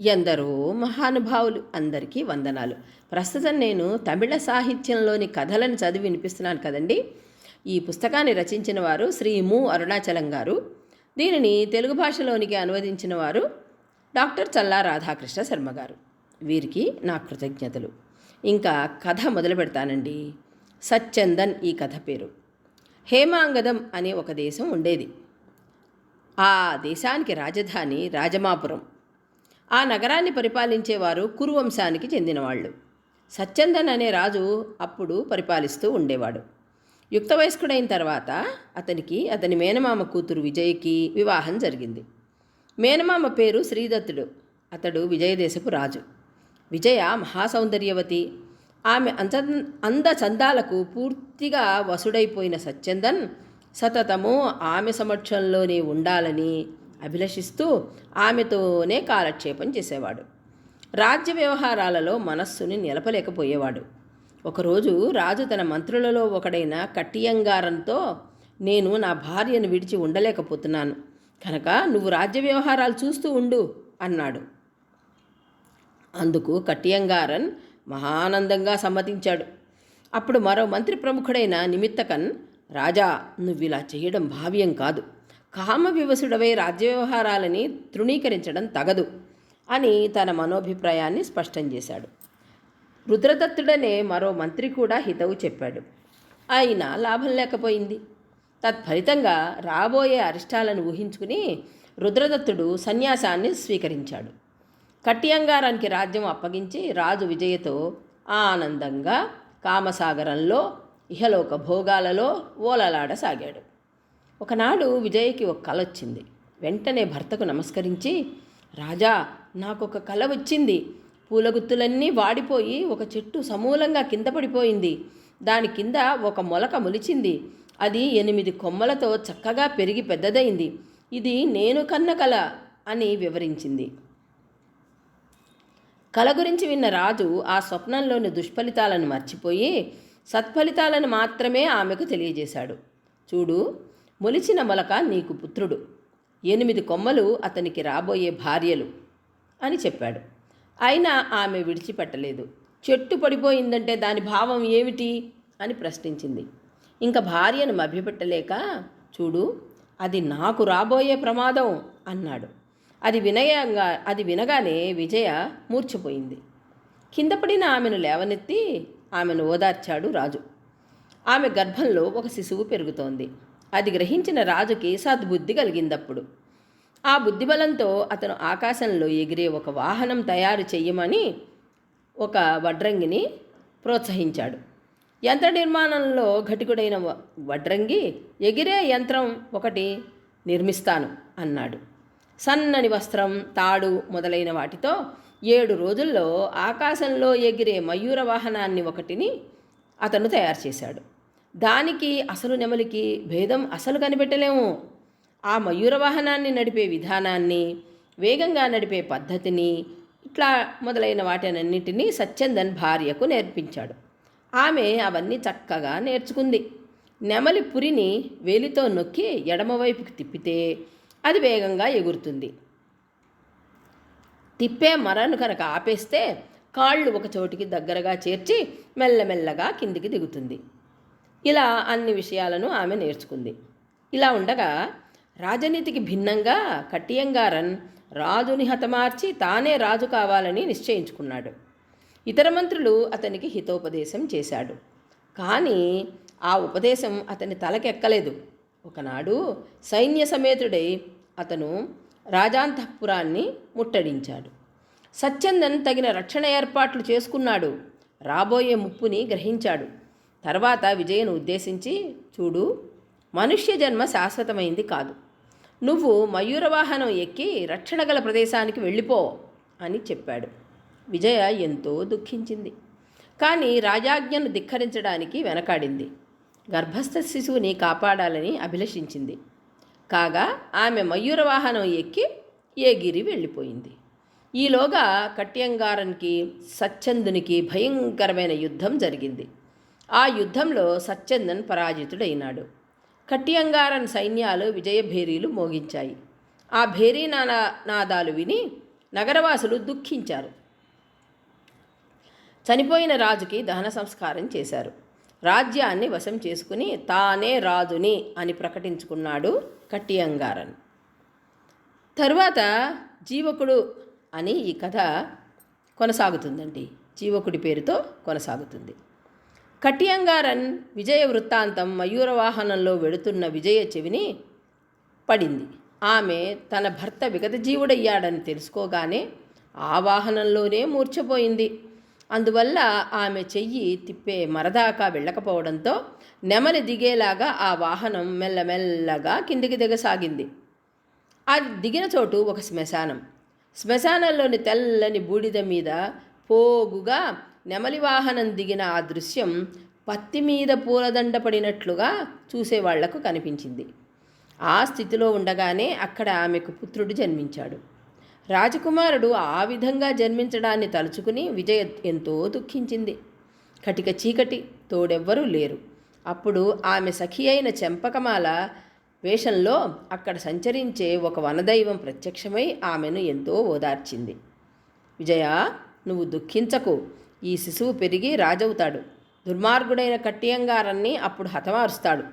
ఎందరో మహానుభావులు అందరికీ వందనాలు. ప్రస్తుతం నేను తమిళ సాహిత్యంలోని కథలను చదివి వినిపిస్తున్నాను కదండి. ఈ పుస్తకాన్ని రచించిన వారు శ్రీ ము అరుణాచలం గారు. దీనిని తెలుగు భాషలోనికి అనువదించిన వారు డాక్టర్ చల్లా రాధాకృష్ణ శర్మ గారు. వీరికి నా కృతజ్ఞతలు. ఇంకా కథ మొదలు పెడతానండి. సచ్చందన్ ఈ కథ పేరు. హేమాంగదం అనే ఒక దేశం ఉండేది. ఆ దేశానికి రాజధాని రాజమాపురం. ఆ నగరాన్ని పరిపాలించేవారు కురువంశానికి చెందినవాళ్ళు. సత్యందన్ అనే రాజు అప్పుడు పరిపాలిస్తూ ఉండేవాడు. యుక్తవయస్కుడైన తర్వాత అతనికి అతని మేనమామ కూతురు విజయ్కి వివాహం జరిగింది. మేనమామ పేరు శ్రీదత్తుడు అతడు విజయదేశపు రాజు. విజయ మహాసౌందర్యవతి. ఆమె అంచ అంద చందాలకు పూర్తిగా వసుడైపోయిన సత్యందన్ సతతము ఆమె సమక్షంలోనే ఉండాలని అభిలషిస్తూ ఆమెతోనే కాలక్షేపం చేసేవాడు. రాజ్య వ్యవహారాలలో మనస్సుని నిలపలేకపోయేవాడు. ఒకరోజు రాజు తన మంత్రులలో ఒకడైన కట్టియంగారంతో నేను నా భార్యను విడిచి ఉండలేకపోతున్నాను. కనుక నువ్వు రాజ్య వ్యవహారాలు చూస్తూ ఉండు అన్నాడు. అందుకు కట్టియంగారన్ మహానందంగా సమ్మతించాడు. అప్పుడు మరో మంత్రి ప్రముఖుడైన నిమిత్తకన్ రాజా నువ్వు ఇలా చేయడం భావ్యం కాదు. కామ వివసుడవై రాజ్య వ్యవహారాలని తృణీకరించడం తగదు అని తన మనోభిప్రాయాన్ని స్పష్టం చేశాడు. రుద్రదత్తుడనే మరో మంత్రి కూడా హితవు చెప్పాడు. అయినా లాభం లేకపోయింది. తత్ఫలితంగా రాబోయే అరిష్టాలను ఊహించుకుని రుద్రదత్తుడు సన్యాసాన్ని స్వీకరించాడు. కట్టియంగారానికి రాజ్యం అప్పగించి రాజు విజయతో ఆనందంగా కామసాగరంలో ఇహలోక భోగాలలో ఓలలాడసాగాడు. ఒకనాడు విజయ్కి ఒక కల వచ్చింది. వెంటనే భర్తకు నమస్కరించి రాజా నాకు ఒక కల వచ్చింది. పూలగుత్తులన్నీ వాడిపోయి ఒక చెట్టు సమూలంగా కింద పడిపోయింది. దాని కింద ఒక మొలక మొలిచింది. అది ఎనిమిది కొమ్మలతో చక్కగా పెరిగి పెద్దదైంది. ఇది నేను కన్న కల అని వివరించింది. కల గురించి విన్న రాజు ఆ స్వప్నంలోని దుష్ఫలితాలను మర్చిపోయి సత్ఫలితాలను మాత్రమే ఆమెకు తెలియజేశాడు. చూడు మొలిచిన మొలక నీకు పుత్రుడు. ఎనిమిది కొమ్మలు అతనికి రాబోయే భార్యలు అని చెప్పాడు. అయినా ఆమె విడిచిపెట్టలేదు. చెట్టు పడిపోయిందంటే దాని భావం ఏమిటి అని ప్రశ్నించింది. ఇంకా భార్యను మభ్యపెట్టలేక చూడు అది నాకు రాబోయే ప్రమాదం అన్నాడు. అది వినయంగా అది వినగానే విజయ మూర్ఛపోయింది. కింద పడిన ఆమెను లేవనెత్తి ఆమెను ఓదార్చాడు రాజు. ఆమె గర్భంలో ఒక శిశువు పెరుగుతోంది. అది గ్రహించిన రాజుకి సద్బుద్ధి కలిగిందప్పుడు. ఆ బుద్ధిబలంతో అతను ఆకాశంలో ఎగిరే ఒక వాహనం తయారు చెయ్యమని ఒక వడ్రంగిని ప్రోత్సహించాడు. యంత్ర నిర్మాణంలో ఘటికుడైన వడ్రంగి ఎగిరే యంత్రం ఒకటి నిర్మిస్తాను అన్నాడు. సన్నని వస్త్రం తాడు మొదలైన వాటితో ఏడు రోజుల్లో ఆకాశంలో ఎగిరే మయూర వాహనాన్ని ఒకటిని అతను తయారు చేశాడు. దానికి అసలు నెమలికి భేదం అసలు కనిపెట్టలేము. ఆ మయూర వాహనాన్ని నడిపే విధానాన్ని వేగంగా నడిపే పద్ధతిని ఇట్లా మొదలైన వాటినన్నిటినీ సత్యందన్ భార్యకు నేర్పించాడు. ఆమె అవన్నీ చక్కగా నేర్చుకుంది. నెమలి పురిని వేలితో నొక్కి ఎడమవైపుకి తిప్పితే అది వేగంగా ఎగురుతుంది. తిప్పే మరను కనుక ఆపేస్తే కాళ్ళు ఒక చోటికి దగ్గరగా చేర్చి మెల్లమెల్లగా కిందికి దిగుతుంది. ఇలా అన్ని విషయాలను ఆమె నేర్చుకుంది. ఇలా ఉండగా రాజనీతికి భిన్నంగా కట్టియంగారన్ రాజుని హతమార్చి తానే రాజు కావాలని నిశ్చయించుకున్నాడు. ఇతర మంత్రులు అతనికి హితోపదేశం చేశాడు. కానీ ఆ ఉపదేశం అతని తలకెక్కలేదు. ఒకనాడు సైన్య సమేతుడై అతను రాజాంతఃపురాన్ని ముట్టడించాడు. సత్యందన్ తగిన రక్షణ ఏర్పాట్లు చేసుకున్నాడు. రాబోయే ముప్పుని గ్రహించాడు. తర్వాత విజయను ఉద్దేశించి చూడు మనుష్య జన్మ శాశ్వతమైంది కాదు. నువ్వు మయూరవాహనం ఎక్కి రక్షణ గల ప్రదేశానికి వెళ్ళిపో అని చెప్పాడు. విజయ ఎంతో దుఃఖించింది. కానీ రాజాజ్ఞను ధిక్కరించడానికి వెనకాడింది. గర్భస్థ శిశువుని కాపాడాలని అభిలషించింది. కాగా ఆమె మయూర వాహనం ఎక్కి ఏగిరి వెళ్ళిపోయింది. ఈలోగా కట్యంగారన్కి సచ్చందునికి భయంకరమైన యుద్ధం జరిగింది. ఆ యుద్ధంలో సత్యందన్ పరాజితుడైనాడు. కట్టియంగారన్ సైన్యాలు విజయభేరీలు మోగించాయి. ఆ భేరీ నానా నాదాలు విని నగరవాసులు దుఃఖించారు. చనిపోయిన రాజుకి దహన సంస్కారం చేశారు. రాజ్యాన్ని వశం చేసుకుని తానే రాజుని అని ప్రకటించుకున్నాడు కట్టియంగారన్. తరువాత జీవకుడు అని ఈ కథ కొనసాగుతుందండి. జీవకుడి పేరుతో కొనసాగుతుంది. కటియంగారన్ విజయ వృత్తాంతం మయూర వాహనంలో వెడుతున్న విజయ చెవిని పడింది. ఆమె తన భర్త విగతజీవుడయ్యాడని తెలుసుకోగానే ఆ వాహనంలోనే మూర్ఛపోయింది. అందువల్ల ఆమె చెయ్యి తిప్పే మరదాకా వెళ్ళకపోవడంతో నెమలి దిగేలాగా ఆ వాహనం మెల్లమెల్లగా కిందికి దిగసాగింది. అది దిగిన చోటు ఒక శ్మశానం. శ్మశానంలోని తెల్లని బూడిద మీద పోగుగా నెమలి వాహనం దిగిన ఆ దృశ్యం పత్తి మీద పూలదండ పడినట్లుగా చూసేవాళ్ళకు కనిపించింది. ఆ స్థితిలో ఉండగానే అక్కడ ఆమెకు పుత్రుడు జన్మించాడు. రాజకుమారుడు ఆ విధంగా జన్మించడాన్ని తలుచుకుని విజయ ఎంతో దుఃఖించింది. కటిక చీకటి తోడెవ్వరూ లేరు. అప్పుడు ఆమె సఖి అయిన చెంపకమాల వేషంలో అక్కడ సంచరించే ఒక వనదైవం ప్రత్యక్షమై ఆమెను ఎంతో ఓదార్చింది. విజయ నువ్వు దుఃఖించకు. ఈ శిశువు పెరిగి రాజవుతాడు. దుర్మార్గుడైన కట్టియంగారన్ని అప్పుడు హతమారుస్తాడు.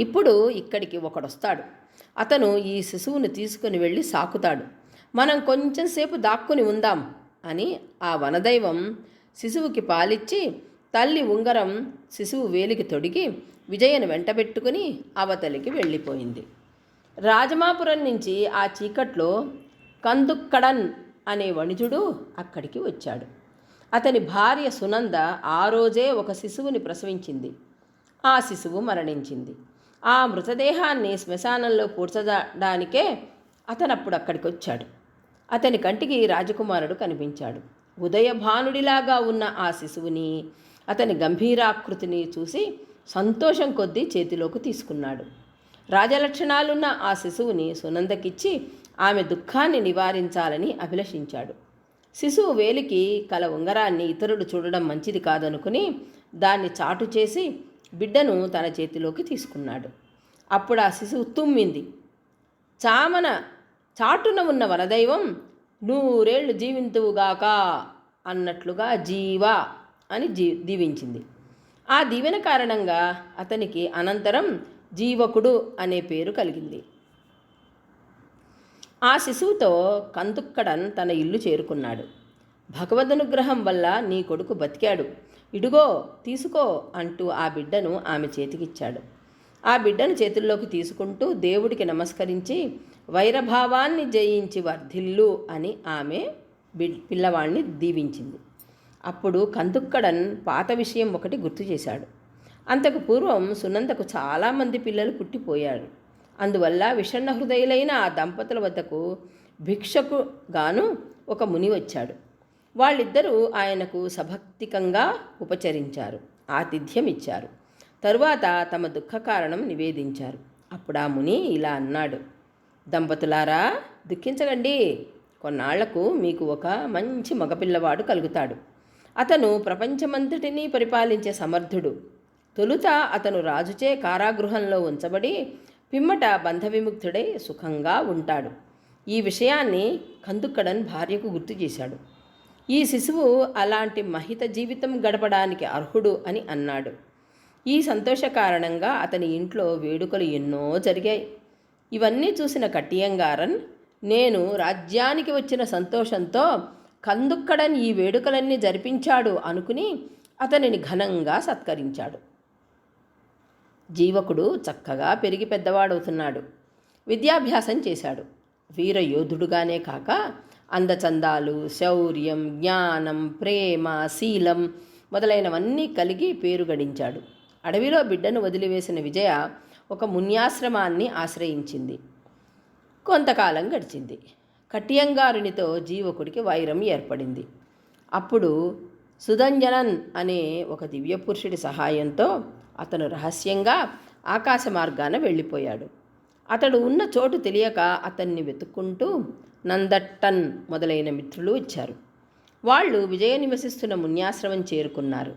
ఇప్పుడు ఇక్కడికి ఒకడొస్తాడు. అతను ఈ శిశువును తీసుకుని వెళ్ళి సాకుతాడు. మనం కొంచెంసేపు దాక్కుని ఉందాం అని ఆ వనదైవం శిశువుకి పాలిచ్చి తల్లి ఉంగరం శిశువు వేలికి తొడిగి విజయను వెంటబెట్టుకుని అవతలికి వెళ్ళిపోయింది. రాజమాపురం నుంచి ఆ చీకట్లో కందుక్కడన్ అనే వణిజుడు అక్కడికి వచ్చాడు. అతని భార్య సునంద ఆ రోజే ఒక శిశువుని ప్రసవించింది. ఆ శిశువు మరణించింది. ఆ మృతదేహాన్ని శ్మశానంలో పూడ్చడానికే అతనప్పుడు అక్కడికి వచ్చాడు. అతని కంటికి రాజకుమారుడు కనిపించాడు. ఉదయభానుడిలాగా ఉన్న ఆ శిశువుని అతని గంభీరాకృతిని చూసి సంతోషం కొద్దీ చేతిలోకి తీసుకున్నాడు. రాజలక్షణాలున్న ఆ శిశువుని సునందకిచ్చి ఆమె దుఃఖాన్ని నివారించాలని అభిలషించాడు. శిశువు వేలికి కల ఉంగరాన్ని ఇతరుడు చూడడం మంచిది కాదనుకుని దాన్ని చాటు చేసి బిడ్డను తన చేతిలోకి తీసుకున్నాడు. అప్పుడు ఆ శిశువు తుమ్మింది. చామన చాటున ఉన్న వనదైవం నూరేళ్ళు జీవింతువుగాక అన్నట్లుగా జీవా అని జీ దీవించింది. ఆ దీవెన కారణంగా అతనికి అనంతరం జీవకుడు అనే పేరు కలిగింది. ఆ శిశువుతో కందుక్కడన్ తన ఇల్లు చేరుకున్నాడు. భగవదనుగ్రహం వల్ల నీ కొడుకు బతికాడు. ఇడుగో తీసుకో అంటూ ఆ బిడ్డను ఆమె చేతికిచ్చాడు. ఆ బిడ్డను చేతుల్లోకి తీసుకుంటూ దేవుడికి నమస్కరించి వైరభావాన్ని జయించి వర్ధిల్లు అని ఆమె బి పిల్లవాణ్ణి దీవించింది. అప్పుడు కందుక్కడన్ పాత విషయం ఒకటి గుర్తు చేశాడు. అంతకు పూర్వం సునందకు చాలామంది పిల్లలు పుట్టిపోయారు. అందువల్ల విషణ్ణ హృదయులైన ఆ దంపతుల వద్దకు భిక్షకు గాను ఒక ముని వచ్చాడు. వాళ్ళిద్దరూ ఆయనకు సభక్తికంగా ఉపచరించారు ఆతిథ్యం ఇచ్చారు. తరువాత తమ దుఃఖ కారణం నివేదించారు. అప్పుడు ఆ ముని ఇలా అన్నాడు దంపతులారా దుఃఖించకండి. కొన్నాళ్ళకు మీకు ఒక మంచి మగపిల్లవాడు కలుగుతాడు. అతను ప్రపంచమంతటినీ పరిపాలించే సమర్థుడు. తొలుత అతను రాజుచే కారాగృహంలో ఉంచబడి పిమ్మట బంధవిముక్తుడై సుఖంగా ఉంటాడు. ఈ విషయాన్ని కందుక్కడన్ భార్యకు గుర్తు చేశాడు. ఈ శిశువు అలాంటి మహిత జీవితం గడపడానికి అర్హుడు అని అన్నాడు. ఈ సంతోష కారణంగా అతని ఇంట్లో వేడుకలు ఎన్నో జరిగాయి. ఇవన్నీ చూసిన కట్టియంగారన్ నేను రాజ్యానికి వచ్చిన సంతోషంతో కందుక్కడన్ ఈ వేడుకలన్నీ జరిపించాడు అనుకుని అతనిని ఘనంగా సత్కరించాడు. జీవకుడు చక్కగా పెరిగి పెద్దవాడవుతున్నాడు. విద్యాభ్యాసం చేశాడు. వీర యోధుడుగానే కాక అందచందాలు శౌర్యం జ్ఞానం ప్రేమ శీలం మొదలైనవన్నీ కలిగి పేరు గడించాడు. అడవిలో బిడ్డను వదిలివేసిన విజయ ఒక మున్యాశ్రమాన్ని ఆశ్రయించింది. కొంతకాలం గడిచింది. కట్టియంగారునితో జీవకుడికి వైరం ఏర్పడింది. అప్పుడు సుదంజనన్ అనే ఒక దివ్యపురుషుడి సహాయంతో అతను రహస్యంగా ఆకాశ మార్గాన వెళ్ళిపోయాడు. అతడు ఉన్న చోటు తెలియక అతన్ని వెతుక్కుంటూ నందట్టన్ మొదలైన మిత్రులు ఇచ్చారు వాళ్ళు విజయ నివసిస్తున్న మున్యాశ్రమం చేరుకున్నారు.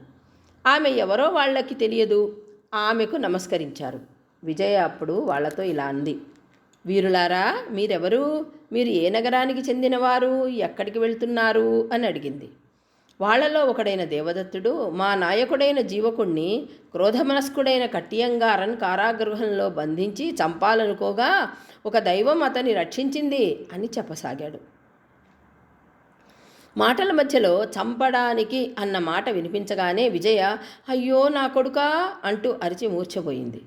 ఆమె ఎవరో వాళ్ళకి తెలియదు. ఆమెకు నమస్కరించారు. విజయ అప్పుడు వాళ్ళతో ఇలా అంది. వీరులారా మీరెవరు? మీరు ఏ నగరానికి చెందినవారు? ఎక్కడికి వెళ్తున్నారు? అని అడిగింది. వాళ్ళలో ఒకడైన దేవదత్తుడు మా నాయకుడైన జీవకుణ్ణి క్రోధమనస్కుడైన కట్టియంగారన్ కారాగృహంలో బంధించి చంపాలనుకోగా ఒక దైవం అతన్ని రక్షించింది అని చెప్పసాగాడు. మాటల మధ్యలో చంపడానికి అన్న మాట వినిపించగానే విజయ అయ్యో నా కొడుకా అంటూ అరిచి మూర్చపోయింది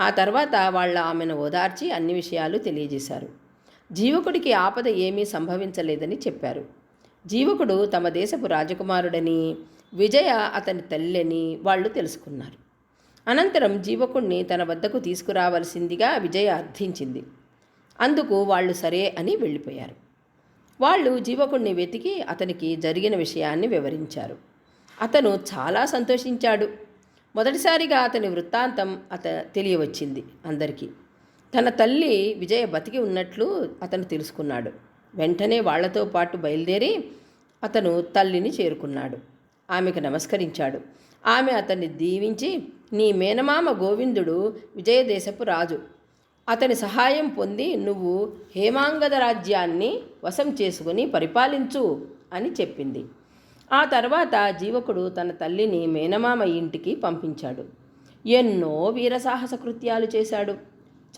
ఆ తర్వాత వాళ్ళ ఆమెను ఓదార్చి అన్ని విషయాలు తెలియజేశారు. జీవకుడికి ఆపద ఏమీ సంభవించలేదని చెప్పారు. జీవకుడు తమ దేశపు రాజకుమారుడని విజయ అతని తల్లిని వాళ్ళు తెలుసుకున్నారు. అనంతరం జీవకుణ్ణి తన వద్దకు తీసుకురావలసిందిగా విజయ అర్థించింది. అందుకు వాళ్ళు సరే అని వెళ్ళిపోయారు. వాళ్ళు జీవకుణ్ణి వెతికి అతనికి జరిగిన విషయాన్ని వివరించారు. అతను చాలా సంతోషించాడు. మొదటిసారిగా అతని వృత్తాంతం అత తెలియవచ్చింది అందరికీ. తన తల్లి విజయ బతికి ఉన్నట్లు అతను తెలుసుకున్నాడు. వెంటనే వాళ్ళతో పాటు బయలుదేరి అతను తల్లిని చేరుకున్నాడు. ఆమెకు నమస్కరించాడు. ఆమె అతన్ని దీవించి నీ మేనమామ గోవిందుడు విజయదేశపు రాజు. అతని సహాయం పొంది నువ్వు హేమాంగద రాజ్యాన్ని వశం చేసుకుని పరిపాలించు అని చెప్పింది. ఆ తర్వాత జీవకుడు తన తల్లిని మేనమామ ఇంటికి పంపించాడు. ఎన్నో వీరసాహస కృత్యాలు చేశాడు.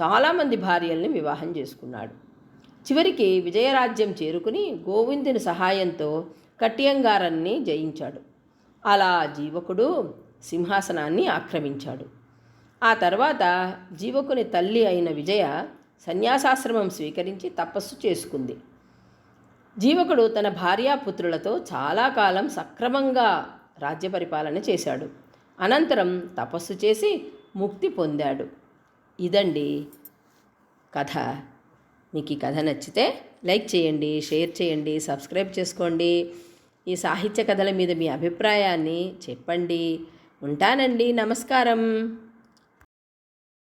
చాలామంది భార్యల్ని వివాహం చేసుకున్నాడు. చివరికి విజయరాజ్యం చేరుకుని గోవిందుని సహాయంతో కట్టియంగారన్ని జయించాడు. అలా జీవకుడు సింహాసనాన్ని ఆక్రమించాడు. ఆ తర్వాత జీవకుని తల్లి అయిన విజయ సన్యాసాశ్రమం స్వీకరించి తపస్సు చేసుకుంది. జీవకుడు తన భార్యాపుత్రులతో చాలా కాలం సక్రమంగా రాజ్య పరిపాలన చేశాడు. అనంతరం తపస్సు చేసి ముక్తి పొందాడు. ఇదండి కథ. మీకు ఈ కథ నచ్చితే లైక్ చేయండి షేర్ చేయండి సబ్స్క్రైబ్ చేసుకోండి. ఈ సాహిత్య కథల మీద మీ అభిప్రాయాన్ని చెప్పండి. ఉంటానండి. నమస్కారం.